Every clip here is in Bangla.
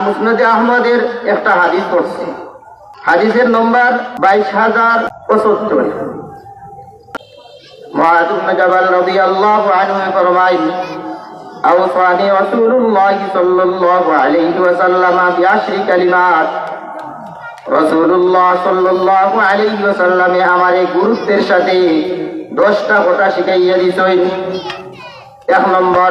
মুসনদে আহমদের একটা হাদিস পড়ছে হাদিসের নম্বর বাইশ হাজার পঁচাত্তর معاذ بن جبل رضي الله عنه فرمائن أوصاني رسول الله صلى الله عليه وسلم بعشر كلمات রসুল্লাহ সাল্লাল্লাহু আলাইহি ওয়াসাল্লামে আমারে গুরুত্বের সাথে দশটা কথা শিখাইয়া দিছেন এক নম্বর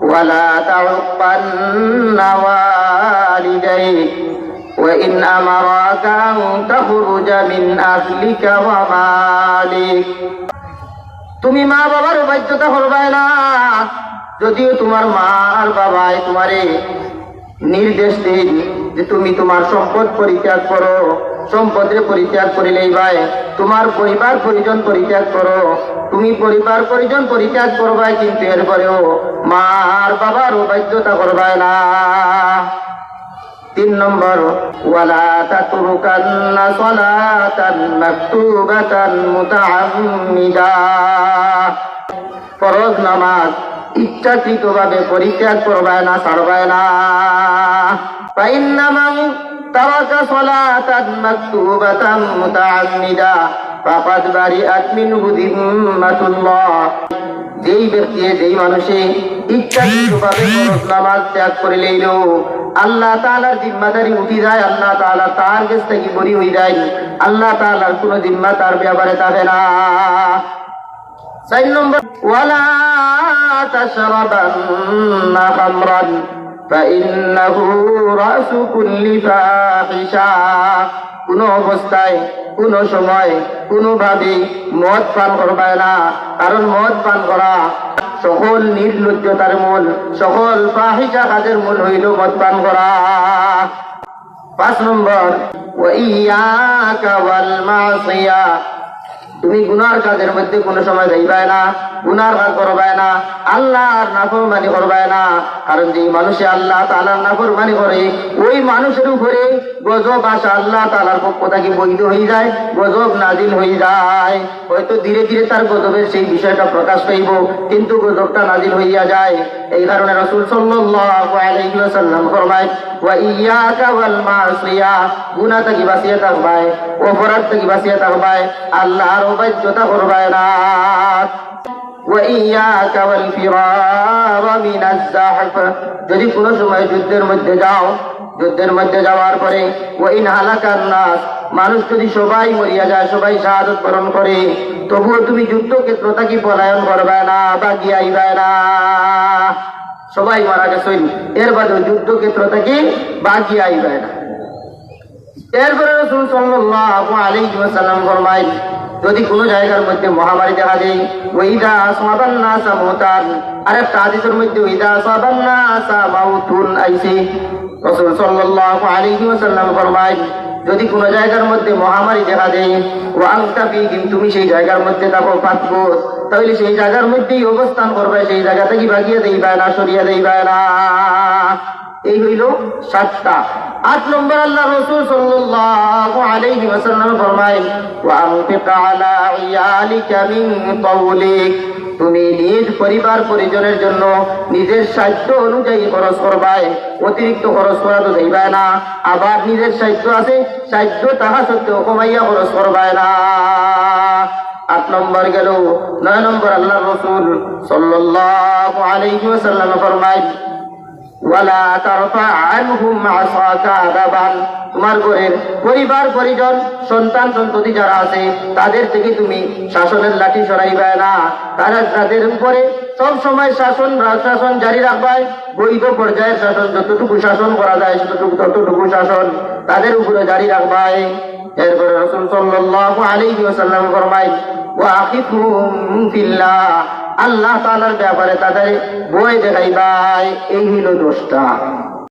ওয়ালা তাউকান্না ওয়ালিদাইক وإن أمراك أن تخرج من أهلك ومالك তুমি মা বাবার বাধ্যতা করবে না যদিও তোমার মা আর বাবাই তোমারে নির্দেশ দিন যে তুমি তোমার সম্পদ পরিত্যাগ করো সম্পদের পরিত্যাগ করিলেই ভাই। তোমার পরিবার পরিজন পরিত্যাগ করো। তুমি পরিবার পরিজন পরিত্যাগ করবে কিন্তু এরপরেও মা আর বাবার বাধ্যতা করবে না। তিন নম্বর, ওয়ালা ফরজ নামাজ ইচ্ছাকৃতভাবে পরিত্যাগ করবে না ছাড়বে না। ফাইন্নামান তারাকা সালাতান মাকতুবাতান মুতাআম্মিদা। ফাকাদ বারিআত মিনহু যিম্মাতুল্লাহ। যেই ব্যক্তি, যেই মানুষে ইচ্ছাকৃতভাবে নামাজ ত্যাগ করে লইল, আল্লাহ জিম্মাদারি উঠি যায়, আল্লাহ তার কাছ থেকে বরি হয়ে যায়, আল্লাহ তাআলার কোনো জিম্মা তার ব্যাপারে থাকে না। চার নম্বর, ওয়ালা কোনো অবস্থায়, কোনো সময় কোনোভাবে মদ পান করবে না। কারণ মদ পান করা সকল নির্লজ্জতার মূল সকল ফাহিসা কাজের মূল হইল মদ পান করা। পাঁচ নম্বর, ওয়াইয়াকা ওয়াল মাসিয়া। তুমি গুনার কাজের মধ্যে কোনো সময় যাইবে না, গুনার কাজ করবে না, আল্লাহর নাফরমানি করবে না। কারণ যে মানুষে আল্লাহ তাআলার নাফরমানি করে, ওই মানুষের উপরে গজব আসা আল্লাহ তাআলার পক্ষ থেকে বৈধ হয়ে যায়, গজব নাজিল হয়ে যায়। হয়তো ধীরে ধীরে তার গজবের সেই বিষয়টা প্রকাশ পাইব, কিন্তু গজবটা নাজিল হইয়া যায়। এই কারণে রাসূল ওয়াল মাসিয়া। গুনাহ থেকে বাঁচিয়ে থাকবাই, অপরাধ থেকে বাঁচিয়ে থাকবাই, আল্লাহর অবাধ্যতা করবে না। যদি কোনো সময় যুদ্ধের মধ্যে যাও, যুদ্ধের মধ্যে যাওয়ার পরে ওই নাহালাকার নাস, মানুষ যদি সবাই মরিয়া যায়, সবাই শাহাদত বরণ করে, তবুও তুমি যুদ্ধক্ষেত্র তাকে পলায়ন করবে না বা গিয়াইবে না। সবাই মারা গেছে। এর বাদে যুদ্ধক্ষেত্র থেকে বাকি আইবে না। এরপরে রসুল সাল্লাহ আলী সাল্লাম ফরমাই যদি কোনো জায়গার মধ্যে মহামারী দেখা দেয় ওইদা সাবান নাসা মৌতান আর একটা হাদিসের মধ্যে ওইদা সাবান নাসা মাউতুন আইছে। রসুল সাল্লাল্লাহু আলাইহি ওয়াসাল্লাম ফরমায়, যদি কোনো জায়গার মধ্যে মহামারী দেখা দেয় ও আংতাপি তুমি সেই জায়গার মধ্যে থাকো পাতবো তাহলে সেই জায়গার মধ্যেই অবস্থান করবে, সেই জায়গা থেকে ভাগিয়ে দেইবে না, সরিয়ে দেইবে না। এই হইল সাতটা আট নম্বর আল্লাহ রসুল সাল্লাল্লাহু আলাইহি ওয়াসাল্লাম ফরমায়, ওয়া আনফিক আলা ইয়ালিকা মিন কওলিক তুমি নিজ পরিবার পরিজনের জন্য নিজের সাধ্য অনুযায়ী খরচ করবাই অতিরিক্ত খরচ করা তো যাইবে না। আবার নিজের সাধ্য আছে, সাধ্য তাহা সত্ত্বেও কমাইয়া খরচ করবাই না। আট নম্বর গেল। নয় নম্বর আল্লাহ রসুল সাল্লাল্লাহু আলাইহি ওয়াসাল্লাম ফরমায় তোমার ঘরের পরিবার, পরিজন, সন্তান, সন্ততি যারা আছে, তাদের থেকে তুমি শাসনের লাঠি সরাইবে না। তারা তাদের উপরে সব সময় শাসন শাসন জারি রাখবায় বৈধ পর্যায়ের শাসন, যতটুকু শাসন করা যায়, ততটুকু ততটুকু শাসন তাদের উপরে জারি রাখবায় এরপরে রসুল ফরমায় ওয়া আখিফুহুম ফিল্লাহ। আল্লাহ তালার ব্যাপারে তাদের বই দেখাইবাই। এই হইল দোষটা।